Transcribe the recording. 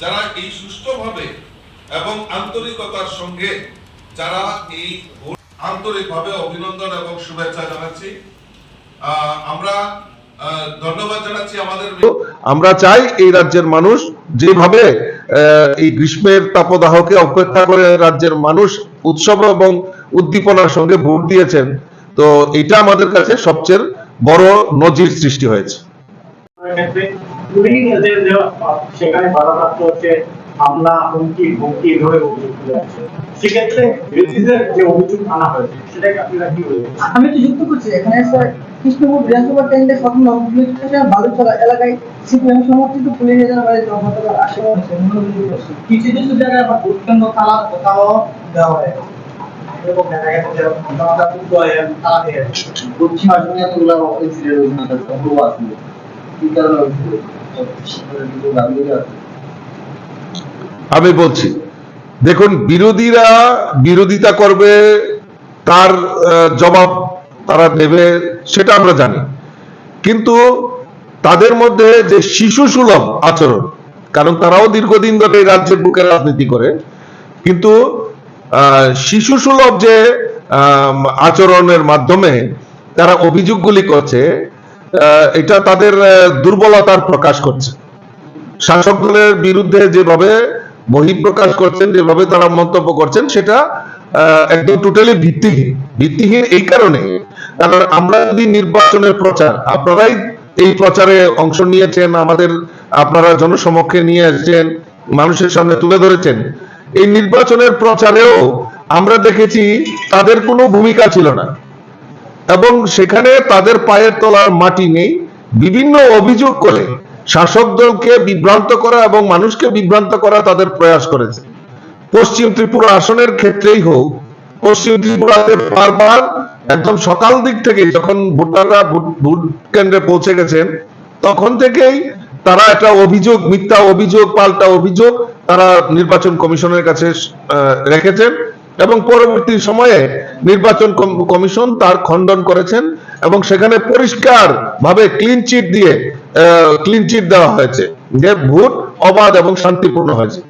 যারা এই সুষ্ঠুভাবে এবং আন্তরিকতার সঙ্গে যারা এই আন্তরিকভাবে অভিনন্দন এবং শুভেচ্ছা জানাচ্ছি। আমরা ধন্যবাদ জানাচ্ছি আমাদের আমরা চাই এই রাজ্যের মানুষ যেভাবে এই গ্রীষ্মের তাপদাহকে অপেক্ষা করে রাজ্যের মানুষ উৎসব এবং উদ্দীপনার সঙ্গে ভোট দিয়েছেন। তো এটা আমাদের কাছে সবচেয়ে বড় নজির সৃষ্টি হয়েছে। ক্ষেত্রে উনি যে যে সেখানে বাধাপ্রাপ্ত হচ্ছে হামলা হুমকি হুমকি এভাবে অভিযোগ তুলে সেক্ষেত্রে বিরোধীদের যে অভিযোগ আনা হয়েছে সেটাকে আপনারা কি বলবেন? আমি তো যুক্ত করছি এখানে স্যার কৃষ্ণপুর বিধানসভা কেন্দ্রে স্বপ্ন বালুচলা এলাকায় সিপিএম সমর্থিত পুলিশ এজেন্ট বাড়িতে গতকাল কিছু কিছু জায়গায় আবার কেন্দ্র তালা তালাও দেওয়া হয়। এরকম দেখা গেছে যে দিয়ে। আছে। পশ্চিম আসনে এতগুলো ইনসিডেন্ট আছে। আমি বলছি, দেখুন, বিরোধীরা বিরোধিতা করবে, তার জবাব তারা দেবে, সেটা আমরা জানি। কিন্তু তাদের মধ্যে যে শিশু সুলভ আচরণ, কারণ তারাও দীর্ঘদিন ধরে এই রাজ্যের বুকে রাজনীতি করে, কিন্তু শিশু সুলভ যে আচরণের মাধ্যমে তারা অভিযোগগুলি করছে এটা তাদের দুর্বলতার প্রকাশ করছে। শাসক দলের বিরুদ্ধে যেভাবে বহিঃপ্রকাশ করছেন, যেভাবে তারা মন্তব্য করছেন, সেটা একদম টোটালি ভিত্তিহীন। ভিত্তিহীন এই কারণে, কারণ আমরা যদি নির্বাচনের প্রচার, আপনারাই এই প্রচারে অংশ নিয়েছেন, আমাদের, আপনারা জনসমক্ষে নিয়ে এসেছেন, মানুষের সামনে তুলে ধরেছেন, এই নির্বাচনের প্রচারেও আমরা দেখেছি তাদের কোনো ভূমিকা ছিল না। এবং সেখানে তাদের পায়ের তলার মাটি নেই। বিভিন্ন অভিযোগ করে শাসক দলকে বিভ্রান্ত করা এবং মানুষকে বিভ্রান্ত করা তাদের প্রয়াস করেছে। পশ্চিম ত্রিপুরা আসনের ক্ষেত্রেই হোক, পশ্চিম ত্রিপুরাতে বারবার একদম সকাল দিক থেকে যখন ভোটাররা ভোট- কেন্দ্রে পৌঁছে গেছেন, তখন থেকেই তারা একটা অভিযোগ, মিথ্যা অভিযোগ, পাল্টা অভিযোগ তারা নির্বাচন কমিশনের কাছে রেখেছেন। এবং পরবর্তী সময়ে নির্বাচন কমিশন তার খণ্ডন করেছেন এবং সেখানে পরিষ্কার ভাবে ক্লিন চিট দিয়ে ক্লিন চিট দেওয়া হয়েছে। যে ভোট অবাধ এবং শান্তিপূর্ণ হয়েছে।